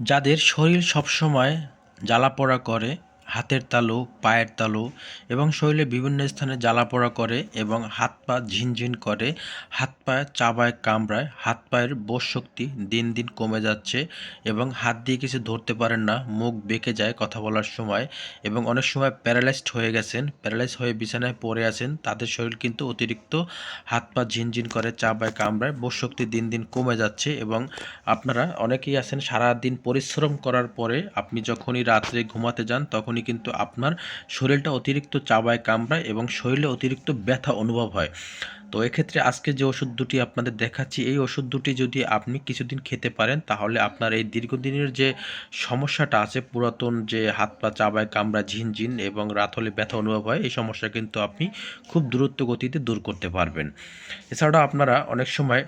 যাদের শরীর সবসময় জ্বালাপোড়া করে হাতের তালু, পায়ের তালু এবং শরীরে বিভিন্ন স্থানে জ্বালাপোড়া করে এবং হাত পা ঝিনঝিন করে। হাত পা চাবায় কামড়ায়। হাত পায়ের বোধ শক্তি দিন দিন কমে যাচ্ছে এবং হাত দিয়ে কিছু ধরতে পারেন না। মুখ বেঁকে যায় কথা বলার সময় এবং অনেক সময় প্যারালাইজড হয়ে গেছেন। প্যারালাইজ হয়ে বিছানায় পড়ে আছেন। তাদের শরীর কিন্তু অতিরিক্ত হাত পা ঝিনঝিন করে, চাবায় কামড়ায়। বোধ শক্তি দিন দিন কমে যাচ্ছে এবং আপনারা অনেকেই আছেন সারাদিন পরিশ্রম করার পরে আপনি যখনই রাত্রে ঘুমাতে যান তখনই কিন্তু আপনার শরীরটা অতিরিক্ত চাবায় কামড়ায় এবং শরীরে অতিরিক্ত ব্যথা অনুভব হয়। তো এক্ষেত্রে আজকে যে ওষুধ দুটি আপনাদের দেখাচ্ছি, এই ওষুধ দুটি যদি আপনি কিছুদিন খেতে পারেন, তাহলে আপনার এই দীর্ঘদিনের যে সমস্যাটা আছে, পুরাতন যে হাত পা চাবায় কামড়া ঝিনঝিন এবং রাত হলে ব্যথা অনুভব হয়, এই সমস্যা কিন্তু আপনি খুব দ্রুত গতিতে দূর করতে পারবেন। এছাড়াও আপনারা অনেক সময়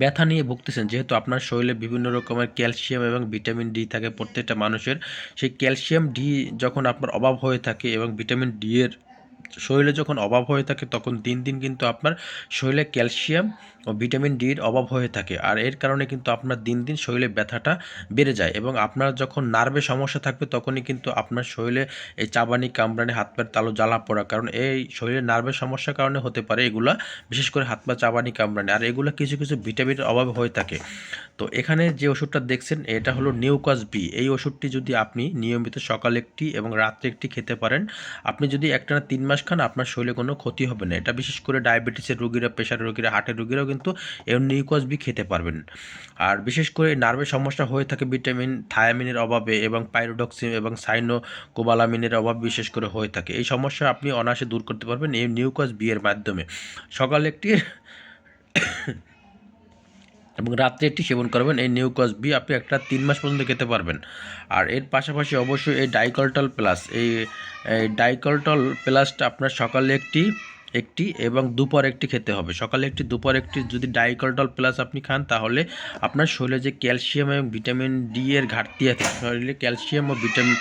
ব্যথা নিয়ে ভুগতেছেন, যেহেতু আপনার শরীরে বিভিন্ন রকমের ক্যালসিয়াম এবং ভিটামিন ডি থাকে প্রত্যেকটা মানুষের, সেই ক্যালসিয়াম ডি যখন আপনার অভাব হয়ে থাকে এবং ভিটামিন ডি এর শরীরে যখন অভাব হয়ে থাকে, তখন দিন দিন কিন্তু আপনার শরীরে ক্যালসিয়াম ও ভিটামিন ডির অভাব হয়ে থাকে। আর এর কারণে কিন্তু আপনার দিন দিন শরীরে ব্যথাটা বেড়ে যায় এবং আপনার যখন নার্ভে সমস্যা থাকবে, তখনই কিন্তু আপনার শরীরে এই চাবানি, কামড়ানি, হাত পায়ের তালু জ্বালা পড়া, কারণ এই শরীরে নার্ভের সমস্যার কারণে হতে পারে এগুলা, বিশেষ করে হাত পা চাবানি, কামড়ানি, আর এগুলো কিছু কিছু ভিটামিনের অভাব হয়ে থাকে। তো এখানে যে ওষুধটা দেখছেন, এটা হলো নিউকাস বি। এই ওষুধটি যদি আপনি নিয়মিত সকালে একটি এবং রাত্রে একটি খেতে পারেন, আপনি যদি একটানা তিন মাস খান আপনার শরীরে কোনো ক্ষতি হবে না। এটা বিশেষ করে ডায়াবেটিসের রোগীরা, প্রেশার রোগীরা, হার্টের রোগীরাও কিন্তু এর নিউকোজ বি খেতে পারবেন। আর বিশেষ করে নার্ভের সমস্যা হয়ে থাকে ভিটামিন, থায়ামিনের অভাবে এবং পাইরোডক্সিন এবং সাইনো কোবালামিনের অভাব বিশেষ করে হয়ে থাকে। এই সমস্যা আপনি অনায়াসে দূর করতে পারবেন এই নিউকোজ বিয়ের মাধ্যমে। সকালে একটি এবং রাত্রে একটি সেবন করবেন। এই নিউকস বি আপনি একটা তিন মাস পর্যন্ত খেতে পারবেন। আর এর পাশাপাশি অবশ্যই এই ডাইকলটল প্লাস এই ডাইকলটল প্লাসটা আপনার সকালে একটি একটি এবং দুপুর একটি খেতে হবে। সকালে একটি, দুপুর একটি যদি ডাইকলটল প্লাস আপনি খান, তাহলে আপনার শরীরে যে ক্যালসিয়াম এবং ভিটামিন ডি এর ঘাটতি আছে, শরীরে ক্যালসিয়াম ও ভিটামিন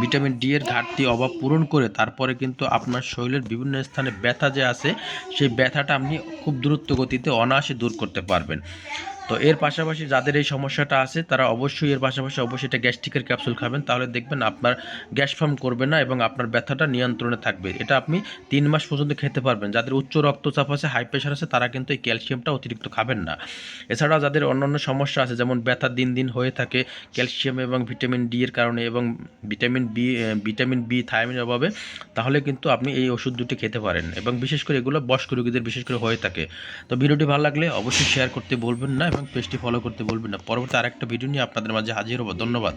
ভিটামিন ডি এর ঘাটতি অভাব পূরণ করে তারপরে কিন্তু আপনার শরীরের বিভিন্ন স্থানে ব্যথা যে আছে, সেই ব্যথাটা আপনি খুব দ্রুত গতিতে অনায়াসে দূর করতে পারবেন। তো এর পাশাপাশি যাদের এই সমস্যাটা আছে, তারা অবশ্যই এর পাশাপাশি অবশ্যই এটা গ্যাস্ট্রিকের ক্যাপসুল খাবেন। তাহলে দেখবেন আপনার গ্যাস ফর্ম করবে না এবং আপনার ব্যথাটা নিয়ন্ত্রণে থাকবে। এটা আপনি তিন মাস পর্যন্ত খেতে পারবেন। যাদের উচ্চ রক্তচাপ আছে, হাই প্রেশার আছে, তারা কিন্তু এই ক্যালসিয়ামটা অতিরিক্ত খাবেন না। এছাড়াও যাদের অন্যান্য সমস্যা আছে, যেমন ব্যথা দিন দিন হয়ে থাকে, ক্যালসিয়াম এবং ভিটামিন ডি এর কারণে এবং ভিটামিন বি ভিটামিন বি, থায়ামিনের অভাবে, তাহলে কিন্তু আপনি এই ওষুধ দুটি খেতে পারেন। এবং বিশেষ করে এগুলো বয়স্ক রোগীদের বিশেষ করে হয়ে থাকে। তো ভিডিওটি ভালো লাগলে অবশ্যই শেয়ার করতে বলবেন না এবং পেজটি ফলো করতে বলবেন না। পরবর্তী আরেকটা ভিডিও নিয়ে আপনাদের মাঝে হাজির হব। ধন্যবাদ।